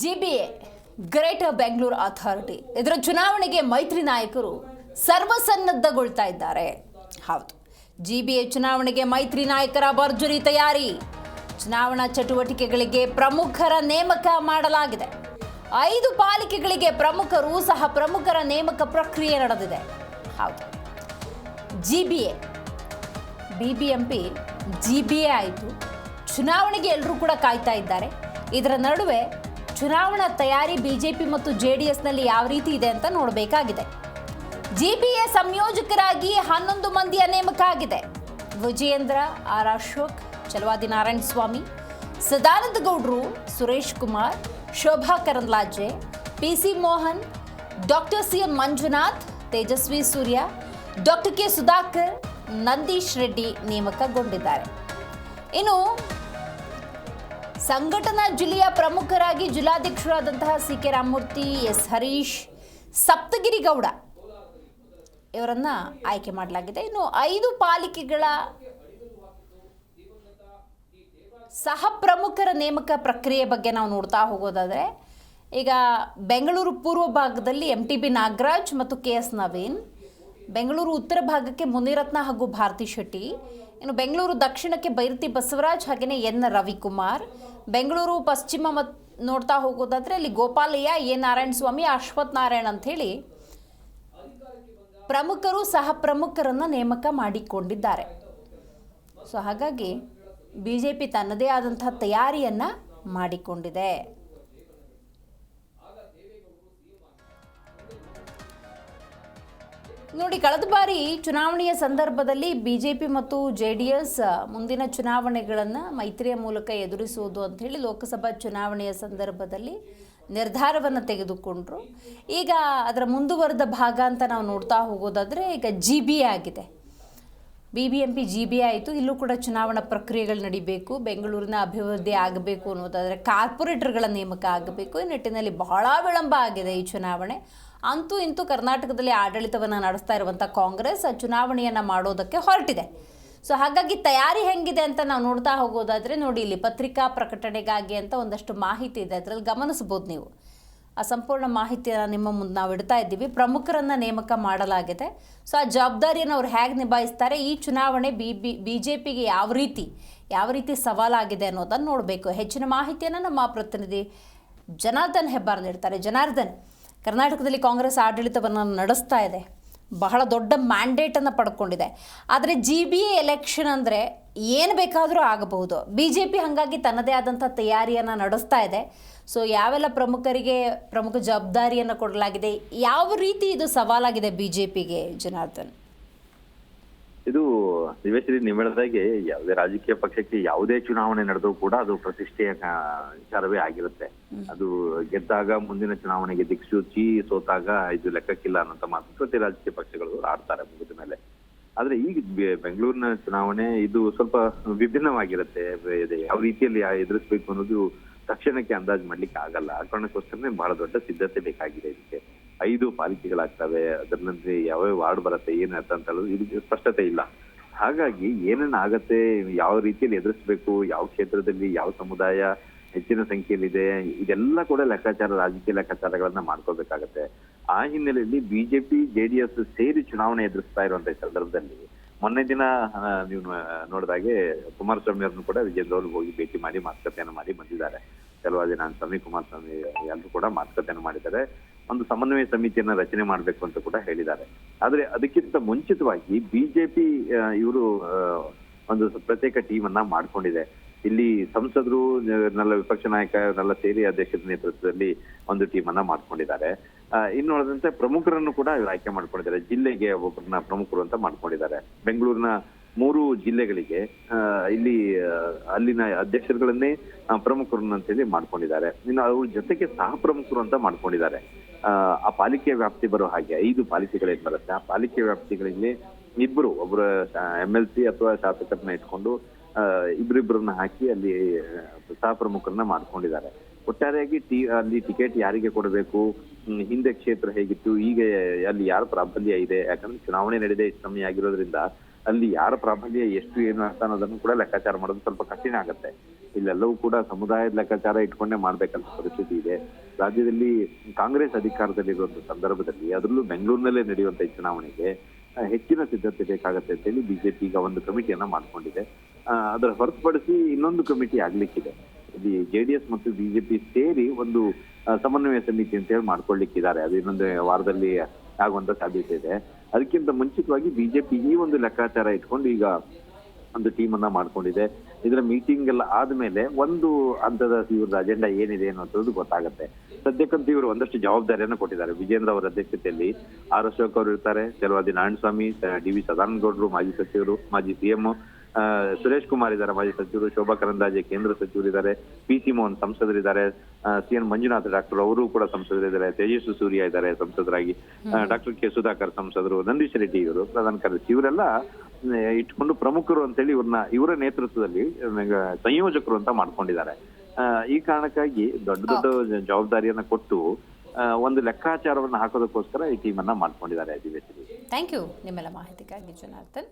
GBA, greater Bengaluru authority. ಇದರ ಚುನಾವಣೆಗೆ ಮೈತ್ರಿ ನಾಯಕರು ಸರ್ವಸನ್ನದ್ಧಗೊಳ್ತಾ ಇದ್ದಾರೆ. ಹೌದು, ಜಿಬಿಎ ಚುನಾವಣೆಗೆ ಮೈತ್ರಿ ನಾಯಕರ ಭರ್ಜರಿ ತಯಾರಿ. ಚುನಾವಣಾ ಚಟುವಟಿಕೆಗಳಿಗೆ ಪ್ರಮುಖರ ನೇಮಕ ಮಾಡಲಾಗಿದೆ. ಐದು ಪಾಲಿಕೆಗಳಿಗೆ ಪ್ರಮುಖರು ಸಹ ಪ್ರಮುಖರ ನೇಮಕ ಪ್ರಕ್ರಿಯೆ ನಡೆದಿದೆ. ಹೌದು, GBA, BBMP G B A ಆಯಿತು. ಚುನಾವಣೆಗೆ ಎಲ್ಲರೂ ಕೂಡ ಕಾಯ್ತಾ ಇದ್ದಾರೆ. ಇದರ ನಡುವೆ ಚುನಾವಣಾ ತಯಾರಿ ಬಿಜೆಪಿ ಮತ್ತು ಜೆ ಡಿ ಎಸ್ನಲ್ಲಿ ಯಾವ ರೀತಿ ಇದೆ ಅಂತ ನೋಡಬೇಕಾಗಿದೆ. ಜಿಪಿಎ ಸಂಯೋಜಕರಾಗಿ ಹನ್ನೊಂದು ಮಂದಿಯ ನೇಮಕ ಆಗಿದೆ ವಿಜಯೇಂದ್ರ, ಆರ್ ಅಶೋಕ್ ಚಲವಾದಿ ನಾರಾಯಣ ಸ್ವಾಮಿ ಸದಾನಂದ ಗೌಡ್ರು, Suresh Kumar, Shobha Karandlaje, P C Mohan, doctor C M Manjunath, Tejasvi Surya, doctor K Sudhakar, Nandish Reddy ನೇಮಕಗೊಂಡಿದ್ದಾರೆ. ಇನ್ನು ಸಂಘಟನಾ ಜಿಲ್ಲೆಯ ಪ್ರಮುಖರಾಗಿ ಜಿಲ್ಲಾಧ್ಯಕ್ಷರಾದಂತಹ C K Ramamurthy, S. Harish, Saptagiri Gowda ಇವರನ್ನ ಆಯ್ಕೆ ಮಾಡಲಾಗಿದೆ. ಇನ್ನು ಐದು ಪಾಲಿಕೆಗಳ ಸಹ ಪ್ರಮುಖರ ನೇಮಕ ಪ್ರಕ್ರಿಯೆ ಬಗ್ಗೆ ನಾವು ನೋಡ್ತಾ ಹೋಗೋದಾದರೆ, ಈಗ ಬೆಂಗಳೂರು ಪೂರ್ವ ಭಾಗದಲ್ಲಿ ಎಂ ಟಿ ಬಿ ನಾಗರಾಜ್ ಮತ್ತು ಕೆ ಎಸ್ ನವೀನ್ ಬೆಂಗಳೂರು ಉತ್ತರ ಭಾಗಕ್ಕೆ ಮುನಿರತ್ನ ಹಾಗೂ ಭಾರತಿ ಶೆಟ್ಟಿ, ಇನ್ನು ಬೆಂಗಳೂರು ದಕ್ಷಿಣಕ್ಕೆ ಬೈರತಿ ಬಸವರಾಜ್ ಹಾಗೆಯೇ ಎನ್ ರವಿಕುಮಾರ್. ಬೆಂಗಳೂರು ಪಶ್ಚಿಮ ಮತ್ತು ನೋಡ್ತಾ ಹೋಗೋದಾದರೆ ಅಲ್ಲಿ ಗೋಪಾಲಯ್ಯ, ಎ ನಾರಾಯಣ ಸ್ವಾಮಿ ಅಶ್ವಥ್ ನಾರಾಯಣ್ ಅಂಥೇಳಿ ಪ್ರಮುಖರು ಸಹ ಪ್ರಮುಖರನ್ನು ನೇಮಕ ಮಾಡಿಕೊಂಡಿದ್ದಾರೆ. ಸೊ ಹಾಗಾಗಿ ಬಿ ಜೆ ಪಿ ತನ್ನದೇ ಆದಂಥ ತಯಾರಿಯನ್ನು ಮಾಡಿಕೊಂಡಿದೆ. ನೋಡಿ, ಕಳೆದ ಬಾರಿ ಚುನಾವಣೆಯ ಸಂದರ್ಭದಲ್ಲಿ ಬಿಜೆಪಿ ಮತ್ತು ಜೆ ಡಿ ಎಸ್ ಮುಂದಿನ ಚುನಾವಣೆಗಳನ್ನು ಮೈತ್ರಿಯ ಮೂಲಕ ಎದುರಿಸುವುದು ಹೇಳಿ ಲೋಕಸಭಾ ಚುನಾವಣೆಯ ಸಂದರ್ಭದಲ್ಲಿ ನಿರ್ಧಾರವನ್ನು ತೆಗೆದುಕೊಂಡ್ರು. ಈಗ ಅದರ ಮುಂದುವರೆದ ಭಾಗ ಅಂತ ನಾವು ನೋಡ್ತಾ ಹೋಗೋದಾದರೆ ಈಗ ಜಿ ಬಿ ಆಗಿದೆ. B B M P G B ಆಯಿತು, ಇಲ್ಲೂ ಕೂಡ ಚುನಾವಣಾ ಪ್ರಕ್ರಿಯೆಗಳು ನಡಿಬೇಕು, ಬೆಂಗಳೂರಿನ ಅಭಿವೃದ್ಧಿ ಆಗಬೇಕು ಅನ್ನೋದಾದರೆ ಕಾರ್ಪೊರೇಟರ್ಗಳ ನೇಮಕ ಆಗಬೇಕು, ಈ ನಿಟ್ಟಿನಲ್ಲಿ ಬಹಳ ವಿಳಂಬ ಆಗಿದೆ ಈ ಚುನಾವಣೆ. ಅಂತೂ ಇಂತೂ ಕರ್ನಾಟಕದಲ್ಲಿ ಆಡಳಿತವನ್ನು ನಡೆಸ್ತಾ ಇರುವಂಥ ಕಾಂಗ್ರೆಸ್ ಚುನಾವಣೆಯನ್ನು ಮಾಡೋದಕ್ಕೆ ಹೊರಟಿದೆ. ಸೊ ಹಾಗಾಗಿ ತಯಾರಿ ಹೆಂಗಿದೆ ಅಂತ ನಾವು ನೋಡ್ತಾ ಹೋಗೋದಾದರೆ ನೋಡಿ, ಇಲ್ಲಿ ಪತ್ರಿಕಾ ಪ್ರಕಟಣೆಗಾಗಿ ಅಂತ ಒಂದಷ್ಟು ಮಾಹಿತಿ ಇದೆ. ಅದರಲ್ಲಿ ಗಮನಿಸ್ಬೋದು ನೀವು. ಆ ಸಂಪೂರ್ಣ ಮಾಹಿತಿಯನ್ನು ನಿಮ್ಮ ಮುಂದೆ ನಾವು ಇಡ್ತಾ ಇದ್ದೀವಿ. ಪ್ರಮುಖರನ್ನು ನೇಮಕ ಮಾಡಲಾಗಿದೆ. ಸೊ ಆ ಜವಾಬ್ದಾರಿಯನ್ನು ಅವ್ರು ಹೇಗೆ ನಿಭಾಯಿಸ್ತಾರೆ? ಈ ಚುನಾವಣೆ ಬಿ ಬಿ ಬಿ ಜೆ ಪಿಗೆ ಯಾವ ರೀತಿ ಯಾವ ರೀತಿ ಸವಾಲಾಗಿದೆ ಅನ್ನೋದನ್ನು ನೋಡಬೇಕು. ಹೆಚ್ಚಿನ ಮಾಹಿತಿಯನ್ನು ನಮ್ಮ ಪ್ರತಿನಿಧಿ ಜನಾರ್ದನ್ ಹೆಬ್ಬಾರ್ ನೀಡ್ತಾರೆ. ಜನಾರ್ದನ್ ಕರ್ನಾಟಕದಲ್ಲಿ ಕಾಂಗ್ರೆಸ್ ಆಡಳಿತವನ್ನು ನಡೆಸ್ತಾ ಇದೆ. ಬಹಳ ದೊಡ್ಡ ಮ್ಯಾಂಡೇಟನ್ನು ಪಡ್ಕೊಂಡಿದೆ. ಆದರೆ ಜಿ ಬಿ ಎ ಎಲೆಕ್ಷನ್ ಅಂದರೆ ಏನು ಬೇಕಾದರೂ ಆಗಬಹುದು. ಬಿ ಜೆ ಪಿ ಹಾಗಾಗಿ ತನ್ನದೇ ಆದಂಥ ತಯಾರಿಯನ್ನು ನಡೆಸ್ತಾ ಇದೆ. ಸೊ ಯಾವೆಲ್ಲ ಪ್ರಮುಖರಿಗೆ ಪ್ರಮುಖ ಜವಾಬ್ದಾರಿಯನ್ನು ಕೊಡಲಾಗಿದೆ? ಯಾವ ರೀತಿ ಇದು ಸವಾಲಾಗಿದೆ ಬಿ ಜೆ ಪಿಗೆ ಜನಾರ್ದನ್? ಇದು ದಿವೇಶ್ವರಿ ನೀವು ಹೇಳ್ದಾಗೆ ಯಾವುದೇ ರಾಜಕೀಯ ಪಕ್ಷಕ್ಕೆ ಯಾವುದೇ ಚುನಾವಣೆ ನಡೆದರೂ ಕೂಡ ಅದು ಪ್ರತಿಷ್ಠೆಯ ವಿಚಾರವೇ ಆಗಿರುತ್ತೆ. ಅದು ಗೆದ್ದಾಗ ಮುಂದಿನ ಚುನಾವಣೆಗೆ ದಿಕ್ಸೂಚಿ ಸೋತಾಗ ಇದು ಲೆಕ್ಕಕ್ಕಿಲ್ಲ ಅನ್ನೋಂತ ಮಾತು ಪ್ರತಿ ರಾಜಕೀಯ ಪಕ್ಷಗಳು ಆಡ್ತಾರೆ ಮುಗಿದ ಮೇಲೆ. ಆದ್ರೆ ಈಗ ಬೆಂಗಳೂರಿನ ಚುನಾವಣೆ ಇದು ಸ್ವಲ್ಪ ವಿಭಿನ್ನವಾಗಿರುತ್ತೆ. ಯಾವ ರೀತಿಯಲ್ಲಿ ಎದುರಿಸ್ಬೇಕು ಅನ್ನೋದು ತಕ್ಷಣಕ್ಕೆ ಅಂದಾಜು ಮಾಡ್ಲಿಕ್ಕೆ ಆಗಲ್ಲ. ಆ ಕಾರಣಕ್ಕೋಸ್ಕರನೇ ಬಹಳ ದೊಡ್ಡ ಸಿದ್ಧತೆ ಬೇಕಾಗಿದೆ ಇದಕ್ಕೆ. ಐದು ಪಾಲಿಕೆಗಳಾಗ್ತವೆ. ಅದರಲ್ಲಿ ಯಾವ್ಯಾವ ವಾರ್ಡ್ ಬರುತ್ತೆ ಏನಾಯ್ತು ಅಂತ ಅಂತ ಹೇಳೋದು ಇದು ಸ್ಪಷ್ಟತೆ ಇಲ್ಲ. ಹಾಗಾಗಿ ಏನೇನು ಆಗತ್ತೆ, ಯಾವ ರೀತಿಯಲ್ಲಿ ಎದುರಿಸ್ಬೇಕು, ಯಾವ ಕ್ಷೇತ್ರದಲ್ಲಿ, ಯಾವ ಸಮುದಾಯ ಹೆಚ್ಚಿನ ಸಂಖ್ಯೆಯಲ್ಲಿದೆ, ಇದೆಲ್ಲ ಕೂಡ ಲೆಕ್ಕಾಚಾರ, ರಾಜಕೀಯ ಲೆಕ್ಕಾಚಾರಗಳನ್ನ ಮಾಡ್ಕೋಬೇಕಾಗತ್ತೆ ಆ ಹಿನ್ನೆಲೆಯಲ್ಲಿ ಬಿಜೆಪಿ, ಜೆಡಿಎಸ್ ಸೇರಿ ಚುನಾವಣೆ ಎದುರಿಸ್ತಾ ಇರುವಂತ ಸಂದರ್ಭದಲ್ಲಿ ಮೊನ್ನೆ ದಿನ ನೀವು ನೋಡಿದಾಗೆ ಕುಮಾರಸ್ವಾಮಿ ಅವ್ರನ್ನು ಕೂಡ ವಿಜೇಂದ್ರ ಹೋಗಿ ಭೇಟಿ ಮಾಡಿ ಮಾತುಕತೆಯನ್ನು ಮಾಡಿ ಬಂದಿದ್ದಾರೆ. ಕೆಲವಾದಿ ನಾನು ಸ್ವಾಮಿ ಕುಮಾರಸ್ವಾಮಿ ಎಲ್ಲರೂ ಕೂಡ ಮಾತುಕತೆಯನ್ನು ಮಾಡಿದ್ದಾರೆ. ಒಂದು ಸಮನ್ವಯ ಸಮಿತಿಯನ್ನ ರಚನೆ ಮಾಡಬೇಕು ಅಂತ ಕೂಡ ಹೇಳಿದ್ದಾರೆ. ಆದ್ರೆ ಅದಕ್ಕಿಂತ ಮುಂಚಿತವಾಗಿ ಬಿಜೆಪಿ ಇವರು ಒಂದು ಪ್ರತ್ಯೇಕ ಟೀಮ್ ಅನ್ನ ಮಾಡ್ಕೊಂಡಿದೆ. ಇಲ್ಲಿ ಸಂಸದರು ನಲ್ಲ ವಿಪಕ್ಷ ನಾಯಕರೆಲ್ಲ ಸೇರಿ ಅಧ್ಯಕ್ಷರ ನೇತೃತ್ವದಲ್ಲಿ ಒಂದು ಟೀಮ್ ಅನ್ನ ಮಾಡ್ಕೊಂಡಿದ್ದಾರೆ. ಆ, ಇನ್ನು ಉಳಿದಂತೆ ಪ್ರಮುಖರನ್ನು ಕೂಡ ಆಯ್ಕೆ ಮಾಡ್ಕೊಂಡಿದ್ದಾರೆ. ಜಿಲ್ಲೆಗೆ ಒಬ್ಬರನ್ನ ಪ್ರಮುಖರು ಅಂತ ಮಾಡ್ಕೊಂಡಿದ್ದಾರೆ. ಬೆಂಗಳೂರಿನ ಮೂರು ಜಿಲ್ಲೆಗಳಿಗೆ ಇಲ್ಲಿ ಅಲ್ಲಿನ ಅಧ್ಯಕ್ಷರುಗಳನ್ನೇ ಪ್ರಮುಖರನ್ನ ಅಂತೇಳಿ ಮಾಡ್ಕೊಂಡಿದ್ದಾರೆ. ಇನ್ನು ಅವ್ರ ಜೊತೆಗೆ ಸಹ ಪ್ರಮುಖರು ಅಂತ ಮಾಡ್ಕೊಂಡಿದ್ದಾರೆ. ಆ, ಪಾಲಿಕೆ ವ್ಯಾಪ್ತಿ ಬರೋ ಹಾಗೆ ಐದು ಪಾಲಿಕೆಗಳೇನ್ ಬರುತ್ತೆ? ಆ ಪಾಲಿಕೆ ವ್ಯಾಪ್ತಿಗಳಿಗೆ ಇಬ್ರು ಒಬ್ಬರು ಎಂ ಎಲ್ ಸಿ ಅಥವಾ ಶಾಸಕರನ್ನ ಇಟ್ಕೊಂಡು ಇಬ್ಬರಿಬ್ಬರನ್ನ ಹಾಕಿ ಅಲ್ಲಿ ಸಹ ಪ್ರಮುಖರನ್ನ ಮಾಡ್ಕೊಂಡಿದ್ದಾರೆ. ಒಟ್ಟಾರೆಯಾಗಿ ಟಿ ಅಲ್ಲಿ ಟಿಕೆಟ್ ಯಾರಿಗೆ ಕೊಡಬೇಕು? ಹಿಂದೆ ಕ್ಷೇತ್ರ ಹೇಗಿತ್ತು? ಈಗ ಅಲ್ಲಿ ಯಾರ ಪ್ರಾಬಲ್ಯ ಇದೆ? ಯಾಕಂದ್ರೆ ಚುನಾವಣೆ ನಡೆದೇ ಸಮಯ ಆಗಿರೋದ್ರಿಂದ ಅಲ್ಲಿ ಯಾರ ಪ್ರಾಬಲ್ಯ, ಎಷ್ಟು, ಏನು ಅಂತ ಅನ್ನೋದನ್ನು ಕೂಡ ಲೆಕ್ಕಾಚಾರ ಮಾಡೋದು ಸ್ವಲ್ಪ ಕಠಿಣ ಆಗುತ್ತೆ. ಇಲ್ಲೆಲ್ಲವೂ ಕೂಡ ಸಮುದಾಯದ ಲೆಕ್ಕಾಚಾರ ಇಟ್ಕೊಂಡೇ ಮಾಡ್ಬೇಕಂತ ಪರಿಸ್ಥಿತಿ ಇದೆ. ರಾಜ್ಯದಲ್ಲಿ ಕಾಂಗ್ರೆಸ್ ಅಧಿಕಾರದಲ್ಲಿರುವಂತ ಸಂದರ್ಭದಲ್ಲಿ ಅದರಲ್ಲೂ ಬೆಂಗಳೂರಿನಲ್ಲೇ ನಡೆಯುವಂತ ಈ ಚುನಾವಣೆಗೆ ಹೆಚ್ಚಿನ ಸಿದ್ಧತೆ ಬೇಕಾಗತ್ತೆ ಅಂತೇಳಿ ಬಿಜೆಪಿ ಈಗ ಒಂದು ಕಮಿಟಿಯನ್ನ ಮಾಡ್ಕೊಂಡಿದೆ. ಅದರ ಹೊರತುಪಡಿಸಿ ಇನ್ನೊಂದು ಕಮಿಟಿ ಆಗ್ಲಿಕ್ಕಿದೆ. ಇಲ್ಲಿ ಜೆಡಿಎಸ್ ಮತ್ತು ಬಿಜೆಪಿ ಸೇರಿ ಒಂದು ಸಮನ್ವಯ ಸಮಿತಿ ಅಂತ ಹೇಳಿ ಮಾಡ್ಕೊಳ್ಳಿಕ್ಕಿದ್ದಾರೆ. ಅದು ಇನ್ನೊಂದು ವಾರದಲ್ಲಿ ಆಗುವಂತ ಸಾಧ್ಯತೆ ಇದೆ. ಅದಕ್ಕಿಂತ ಮುಂಚಿತವಾಗಿ ಬಿಜೆಪಿ ಈ ಒಂದು ಲೆಕ್ಕಾಚಾರ ಇಟ್ಕೊಂಡು ಈಗ ಒಂದು ಟೀಮ್ ಅನ್ನ ಮಾಡ್ಕೊಂಡಿದೆ. ಇದರ ಮೀಟಿಂಗ್ ಎಲ್ಲ ಆದ್ಮೇಲೆ ಒಂದು ಹಂತದ ಇವ್ರದ ಅಜೆಂಡಾ ಏನಿದೆ ಅನ್ನೋದು ಗೊತ್ತಾಗುತ್ತೆ. ಸದ್ಯಕ್ಕಂತ ಇವರು ಒಂದಷ್ಟು ಜವಾಬ್ದಾರಿಯನ್ನು ಕೊಟ್ಟಿದ್ದಾರೆ. ವಿಜೇಂದ್ರ ಅವರ ಅಧ್ಯಕ್ಷತೆಯಲ್ಲಿ ಆರ್ ಅಶೋಕ್ ಅವರು ಇರ್ತಾರೆ. ಚಲವಾದಿ ನಾರಾಯಣಸ್ವಾಮಿ, ಡಿ ವಿ ಸದಾನಂದಗೌಡರು ಮಾಜಿ ಸಚಿವರು, ಮಾಜಿ ಸಿಎಂ ಸುರೇಶ್ ಕುಮಾರ್ ಇದ್ದಾರೆ ಮಾಜಿ ಸಚಿವರು ಶೋಭಾ ಕರಂದಾಜೆ ಕೇಂದ್ರ ಸಚಿವರು ಇದ್ದಾರೆ ಪಿ ಸಿ ಮೋಹನ್ ಸಂಸದರಿದ್ದಾರೆ ಸಿ ಎನ್ ಮಂಜುನಾಥ್ ಡಾಕ್ಟರ್ ಅವರು ಕೂಡ ಸಂಸದರಿದ್ದಾರೆ ತೇಜಸ್ವಿ ಸೂರ್ಯ ಇದ್ದಾರೆ ಸಂಸದರಾಗಿ ಡಾಕ್ಟರ್ ಕೆ ಸುಧಾಕರ್ ಸಂಸದರು ನಂದೀಶ್ ರೆಡ್ಡಿ ಇವರು ಪ್ರಧಾನ ಕಾರ್ಯದರ್ಶಿ ಇವರೆಲ್ಲ ಇಟ್ಕೊಂಡು ಪ್ರಮುಖರು ಅಂತೇಳಿ ಇವ್ರನ್ನ ಇವರ ನೇತೃತ್ವದಲ್ಲಿ ಸಂಯೋಜಕರು ಅಂತ ಮಾಡ್ಕೊಂಡಿದ್ದಾರೆ. ಈ ಕಾರಣಕ್ಕಾಗಿ ದೊಡ್ಡ ದೊಡ್ಡ ಜವಾಬ್ದಾರಿಯನ್ನ ಕೊಟ್ಟು ಒಂದು ಲೆಕ್ಕಾಚಾರವನ್ನ ಹಾಕೋದಕ್ಕೋಸ್ಕರ ಈ ಟೀಮ್ ಅನ್ನ ಮಾಡ್ಕೊಂಡಿದ್ದಾರೆ ಅಧಿವೇಶನ ಥ್ಯಾಂಕ್ ಯು ನಿಮ್ಮೆಲ್ಲ ಮಾಹಿತಿಗಾಗಿ ಜನಾರ್ದನ್.